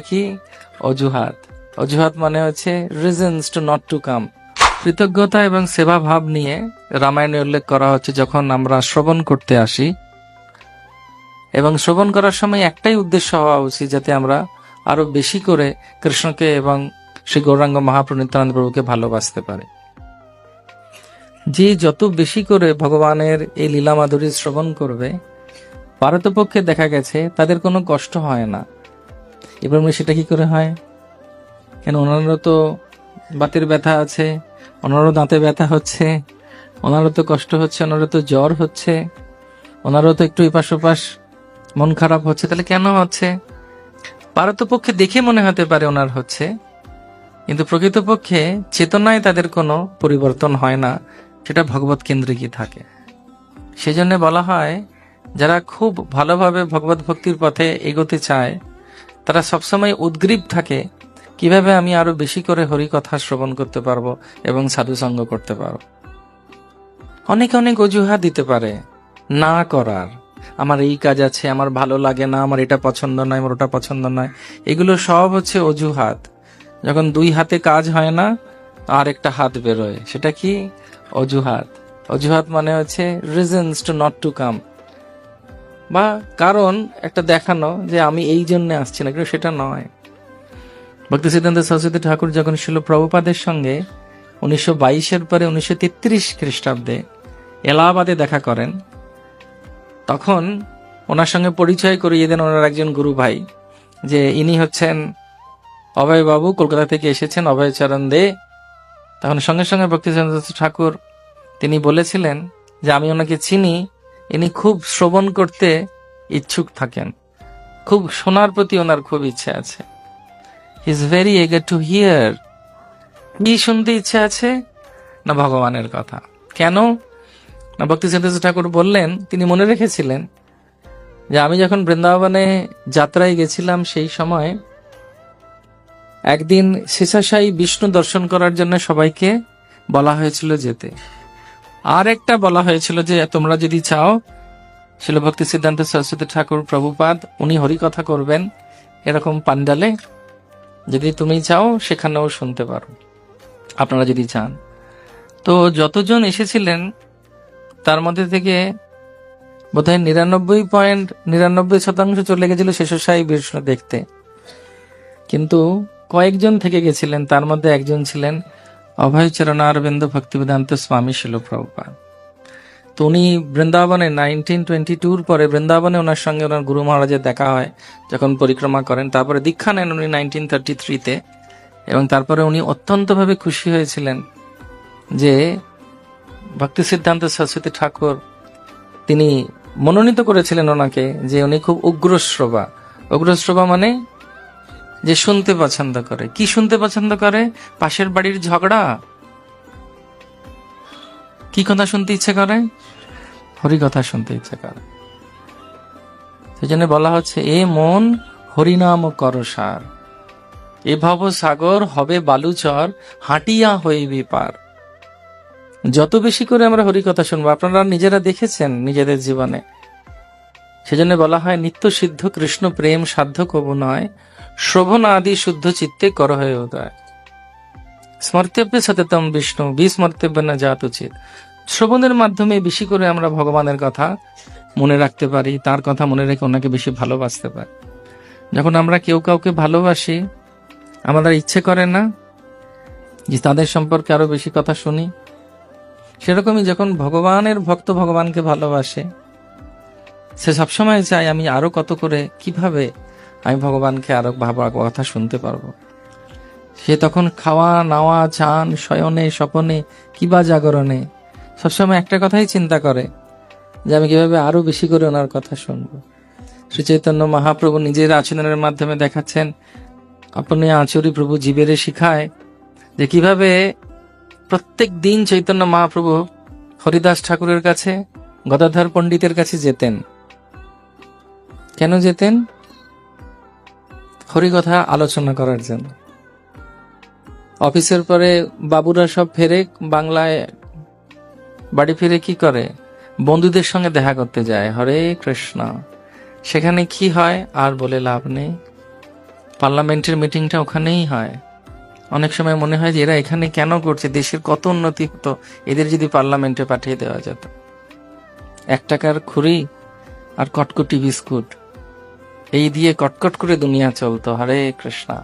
কি? অজুহাত। অজুহাত মানে হচ্ছে reasons to not to come কৃতজ্ঞতা এবং সেবা ভাব নিয়ে রামায়ণে উল্লেখ করা হচ্ছে যখন আমরা শ্রবণ করতে আসি। এবং শ্রবণ করার সময় একটাই উদ্দেশ্য হওয়া উচিত যাতে আমরা আরও বেশি করে কৃষ্ণকে এবং শ্রী গৌরাঙ্গ মহাপ্রভু নিত্যানন্দ প্রভুকে ভালোবাসতে পারে। যে যত বেশি করে ভগবানের এই লীলা মাধুরী শ্রবণ করবে পারতপক্ষে দেখা গেছে তাদের কোনো কষ্ট হয় না। এবার আমরা সেটা কি করে হয়? কেন ওনারও তো বাতের ব্যথা আছে, ওনারও দাঁতে ব্যথা হচ্ছে, ওনারও তো কষ্ট হচ্ছে, ওনারও তো জ্বর হচ্ছে, ওনারও তো একটু এপাশ ওপাশ মন খারাপ হচ্ছে, তাহলে কেন হচ্ছে? পারতপক্ষে দেখে মনে হতে পারে ওনার হচ্ছে, কিন্তু প্রকৃতপক্ষে চেতনায় তাদের কোনো পরিবর্তন হয় না, সেটা ভগবত কেন্দ্রিকই থাকে। সেজন্য বলা হয়, যারা খুব ভালোভাবে ভগবত ভক্তির পথে এগোতে চায় তারা সবসময় উদ্গ্রীব থাকে, কীভাবে আমি আরও বেশি করে হরি কথা শ্রবণ করতে পারব এবং সাধুসঙ্গ করতে পারব? অনেক অনেক অজুহাত দিতে পারে। না করার। আমার এই কাজ আছে, আমার ভালো লাগে না, আমার এটা পছন্দ নয়, আমার ওটা পছন্দ নয়। এগুলো সব হচ্ছে অজুহাত। যখন দুই হাতে কাজ হয় না, আর একটা হাত বেরোয়। সেটা কি? অজুহাত। অজুহাত মানে হচ্ছে reasons to not to come বা কারণ একটা দেখানো যে আমি এই জন্য আসছি না, কিন্তু সেটা নয়। ভক্তি সিদ্ধান্ত সরস্বতী ঠাকুর যখন ছিল প্রভুপাদের সঙ্গে উনিশশো বাইশের পরে উনিশশো তেত্রিশ খ্রিস্টাব্দে এলাহাবাদে দেখা করেন, তখন ওনার সঙ্গে পরিচয় করিয়ে দেন ওনার একজন গুরু ভাই, যে ইনি হচ্ছেন অভয় বাবু কলকাতা থেকে এসেছেন অভয় চরণ দে। তখন সঙ্গে সঙ্গে ভক্তি ঠাকুর, তিনি বলেছিলেন যে আমি ওনাকে চিনি ইনি খুব শ্রবণ করতে ইচ্ছুক থাকেন। খুব শোনার প্রতি ওনার খুব ইচ্ছে আছে। Is very eager to hear কি শুনতে ইচ্ছে আছে? না, ভগবানের কথা। কেন? না ভক্তি সিদ্ধার্থ ঠাকুর বললেন, তিনি মনে রেখেছিলেন যে আমি যখন বৃন্দাবনে যাত্রায় গেছিলাম সেই সময়, একদিন শেষাশায়ী বিষ্ণু দর্শন করার জন্য সবাইকে বলা হয়েছিল যেতে। আর একটা বলা হয়েছিল যে তোমরা যদি চাও শিল ভক্তি সিদ্ধান্ত সরস্বতী ঠাকুর প্রভুপাদ, উনি হরিকথা করবেন এরকম পান্ডালে যদি তুমি চাও, সেখানেও শুনতে পারো। আপনারা যদি চান। তো যতজন এসেছিলেন, তার মধ্যে থেকে বোধহয় নিরানব্বই পয়েন্ট, নিরানব্বই শতাংশ চলে গেছিল শেষশাহী বিষ্ণু দেখতে। কিন্তু কয়েকজন থেকে গেছিলেন, তার মধ্যে একজন ছিলেন অভয় চরণারবিন্দ ভক্তিবেদান্ত স্বামী শিল প্রভুপাদ তো উনি বৃন্দাবনে নাইনটিন টোয়েন্টি টুর পরে বৃন্দাবনে ওনার সঙ্গে ওনার গুরু মহারাজের দেখা হয়, যখন পরিক্রমা করেন। তারপরে দীক্ষা নেন উনি নাইনটিন থার্টি থ্রিতে এবং তারপরে উনি অত্যন্তভাবে খুশি হয়েছিলেন যে ভক্তি সিদ্ধান্ত সরস্বতী ঠাকুর, তিনি মনোনীত করেছিলেন ওনাকে যে উনি খুব উগ্রশ্রবা উগ্রশ্রবা মানে যে শুনতে পছন্দ করে। কি শুনতে পছন্দ করে? পাশের বাড়ির ঝগড়া? কি কথা শুনতে ইচ্ছে করে? হরি কথা শুনতে ইচ্ছে করে। সেই জন্য বলা হচ্ছে, এ মন হরিনাম করসার এ ভব সাগর হবে বালুচর, হাঁটিয়া হইবি পার। যত বেশি করে আমরা হরি কথা শুনব, আপনারা নিজেরা দেখেছেন নিজেদের জীবনে। সেজন্য বলা হয়, নিত্য সিদ্ধ কৃষ্ণ প্রেম সাধ্য কবু নয়, শ্রবণ আদি শুদ্ধ চিত্তে কর হয়ে উদয়। স্মর্তব্য সততম বিষ্ণু, বিস্মর্তব্য না জাত উচিত। শ্রবণের মাধ্যমে বেশি করে আমরা ভগবানের কথা মনে রাখতে পারি, তার কথা মনে রেখে ওনাকে বেশি ভালোবাসতে পারি। যখন আমরা কেউ কাউকে ভালোবাসি, আমাদের ইচ্ছে করে না যে তাদের সম্পর্কে আরও বেশি কথা শুনি। সেরকমই যখন ভগবানের ভক্ত ভগবানকে ভালোবাসে সে সবসময় চায় আমি আরও কত করে, কীভাবে আমি ভগবানকে আরও ভাবা কথা শুনতে পারব। সে তখন খাওয়া, নাওয়া, চান, শয়নে, স্বপনে কিবা জাগরণে, সবসময় একটা কথাই চিন্তা করে যে আমি কীভাবে আরও বেশি করে ওনার কথা শুনব। শ্রী চৈতন্য মহাপ্রভু নিজের আচরণের মাধ্যমে দেখাচ্ছেন, আপনি আচরি প্রভু জীবেরে শিখায় যে কীভাবে প্রত্যেক দিন চৈতন্য মহাপ্রভু হরিদাস ঠাকুরের কাছে, গদাধর পণ্ডিতের কাছে যেতেন। কেন যেতেন? হরিকথা আলোচনা করার জন্য। অফিসের পরে বাবুরা সব ফেরে বাংলায় বাড়ি ফিরে কি করে? বন্ধুদের সঙ্গে দেখা করতে যায়। হরে কৃষ্ণ। সেখানে কি হয় আর বলে লাভ নেই। পার্লামেন্টের মিটিংটা ওখানেই হয়। অনেক সময় মনে হয় যে এরা এখানে কেন করছে? দেশের কত উন্নতি হতো? এদের যদি পার্লামেন্টে পাঠিয়ে দেওয়া যেত। এক টাকার খুরি আর কটকটি বিস্কুট। এই দিয়ে কটকট করে দুনিয়া চলতো, হরে কৃষ্ণা।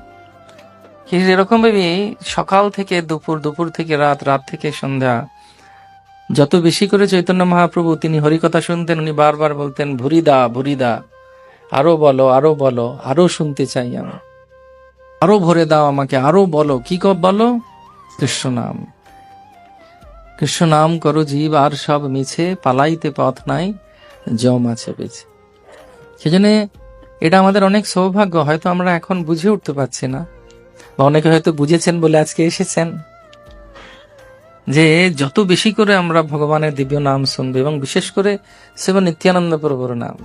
এরকম ভাবে সকাল থেকে দুপুর দুপুর থেকে রাত রাত থেকে সন্ধ্যা, যত বেশি করে চৈতন্য মহাপ্রভু তিনি হরিকথা শুনতেন, উনি বারবার বলতেন, ভুরিদা ভুরিদা, আরও বলো আরও বলো, আরও শুনতে চাই আমি। আরও ভরে দাও আমাকে, আরও বলো, কি কব বলো? কৃষ্ণ নাম। কৃষ্ণ নাম করো জীব, আর সব মিছে, পালাইতে পথ নাই, জম আছে বেছে। সেজন্য এটা আমাদের অনেক সৌভাগ্য, হয়তো আমরা এখন বুঝে উঠতে পারছি না। বা অনেকে হয়তো বুঝেছেন বলে আজকে এসেছেন যে যত বেশি করে আমরা ভগবানের দিব্য নাম শুনব এবং বিশেষ করে সেবা নিত্যানন্দ প্রভুর নাম